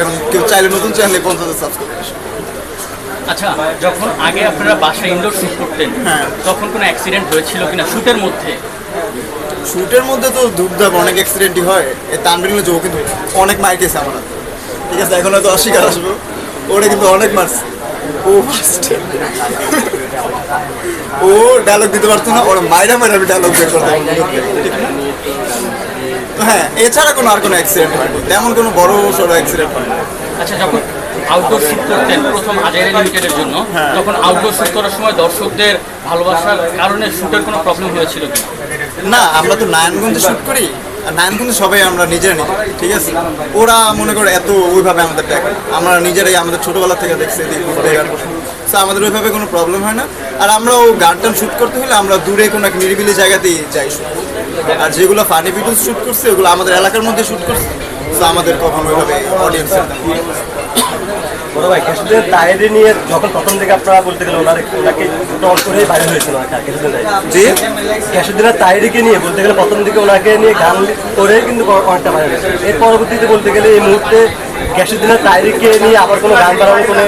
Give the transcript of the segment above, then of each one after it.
এখন কেউ চাইলে নতুন চ্যানেলে পঞ্চাশ সাবস্ক্রাইব আচ্ছা যখন আগে আপনারা বাসায় ইনডোর শুট করতেন হ্যাঁ। তখন কোনো অ্যাক্সিডেন্ট হয়েছিল কিনা শুটের মধ্যে? শুটের মধ্যে তো ধূপধাপ অনেক অ্যাক্সিডেন্টই হয়। এই তানবিল ও কিন্তু অনেক মার খেয়েছে আমরা ঠিক আছে এখন হয়তো অস্বীকার আসব। ওটা কিন্তু অনেক মারছে। ও ফার্স্টে। ও ডায়লগ দিতে পারতো না ওরা মাইরা মাইরা আমি ডায়লগ বের করতাম। হ্যাঁ এছাড়া কোনো আর কোনো অ্যাক্সিডেন্ট হয়নি তেমন কোনো বড় সড়ো অ্যাক্সিডেন্ট হয়নি আচ্ছা যখন আউটডোর শুট করতেন প্রথম আজাইরা লিমিটেডের জন্য হ্যাঁ। তখন আউটডোর শুট করার সময় দর্শকদের ভালোবাসার কারণে শুটের কোনো প্রবলেম হয়েছিল না আমরা তো নারায়ণগঞ্জে শুট করি। আর কিন্তু সবাই আমরা নিজেরা নিই, ঠিক আছে? ওরা মনে করে এত ওইভাবে আমাদের দেখে, আমরা নিজেরাই আমাদের ছোটবেলা থেকে দেখছি করতে আমাদের ওইভাবে কোনো প্রবলেম হয় না। আর আমরা ও গান টান শ্যুট করতে হলে আমরা দূরে কোনো এক নিরিবিলি জায়গাতেই যাই আর যেগুলো ফানি ভিডিও শ্যুট করছে, ওগুলো আমাদের এলাকার মধ্যে শ্যুট করছে। তো আমাদের কখনো ওইভাবে অডিয়েন্সের বড় ভাই কেশুদের তাহেরি নিয়ে যখন প্রথম থেকে আপনারা বলতে গেলে ওনার ওনাকে টল করে বাইরে হয়েছিল একটা কেশুদের জি। কেশুদের তাহেরিকে নিয়ে বলতে গেলে প্রথম দিকে ওনাকে নিয়ে গান করে কিন্তু অনেকটা এর পরবর্তীতে বলতে গেলে এই মুহূর্তে গ্যাসুদ্দিনের তাহেরিকে নিয়ে আবার কোনো গান কোনো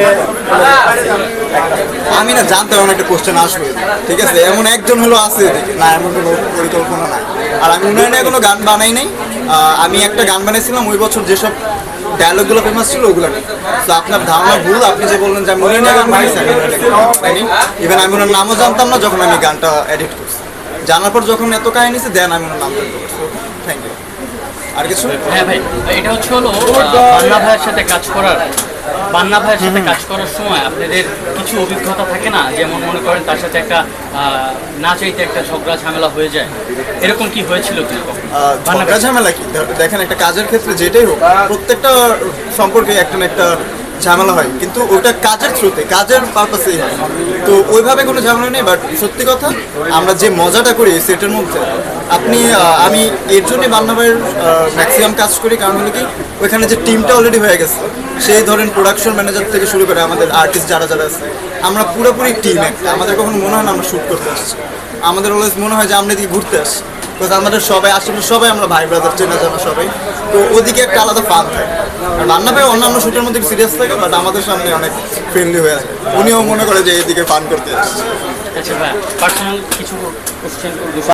আমি না জানতে আমার একটা কোশ্চেন আসবে। ঠিক আছে? এমন একজন হলো আছে না এমন কোনো পরিকল্পনা নাই। আর আমি উন্নয়নে কোনো গান বানাই নাই। আমি একটা গান বানাইছিলাম ওই বছর যেসব ডায়লগগুলো ফেমাস ছিল, ওগুলো নেই। তো আপনার ধারণা ভুল, আপনি যে বললেন যে আমি বানাইছি ইভেন আমি ওনার নামও জানতাম না যখন আমি গানটা এডিট করছি। জানার পর যখন এত কাহিনী দেন আমি ওনার নাম থ্যাংক ইউ আর কিছু? হ্যাঁ ভাই, এটা হচ্ছে হলো বাংলা ভাইয়ের সাথে কাজ করার বান্না ভাইয়ের সাথে কাজ করার সময় আপনাদের কিছু অভিজ্ঞতা থাকে না? যেমন মনে করেন তার সাথে একটা না চাইতে একটা ঝগড়া ঝামেলা হয়ে যায়। এরকম কি হয়েছিল কি ঝগড়া ঝামেলা কি? দেখেন একটা কাজের ক্ষেত্রে যেটাই হোক প্রত্যেকটা সম্পর্কে একটা না একটা ঝামেলা হয়। কিন্তু ওটা কাজের থ্রুতে কাজের পারপাসেই হয়। তো ওইভাবে কোনো ঝামেলা নেই বাট সত্যি কথা আমরা যে মজাটা করি সেটার মধ্যে আপনি আমি এর জন্য বান্নাবাইয়ের ম্যাক্সিমাম কাজ করি, কারণ হলো কি, ওইখানে যে টিমটা অলরেডি হয়ে গেছে, সেই ধরেন প্রোডাকশন ম্যানেজার থেকে শুরু করে আমাদের আর্টিস্ট যারা যারা আছে, আমরা পুরোপুরি টিম একটা আমাদের কখনো মনে হয় না আমরা শ্যুট করতে আসছি। আমাদের অলওয়েজ মনে হয় যে আমরা এদিকে ঘুরতে আসছি। বিকজ আমাদের সবাই, আশেপাশে সবাই আমরা ভাই ব্রাদার চেনা জানা সবাই। তো ওদিকে একটা আলাদা ফান থাকে। আর রান্না ভাই অন্যান্য শুটের মধ্যে সিরিয়াস থাকে বাট আমাদের সামনে অনেক ফ্রেন্ডলি হয়ে আছে উনিও মনে করে যে এদিকে ফান করতে আসছে। আচ্ছা পার্সোনাল কিছু কোশ্চেন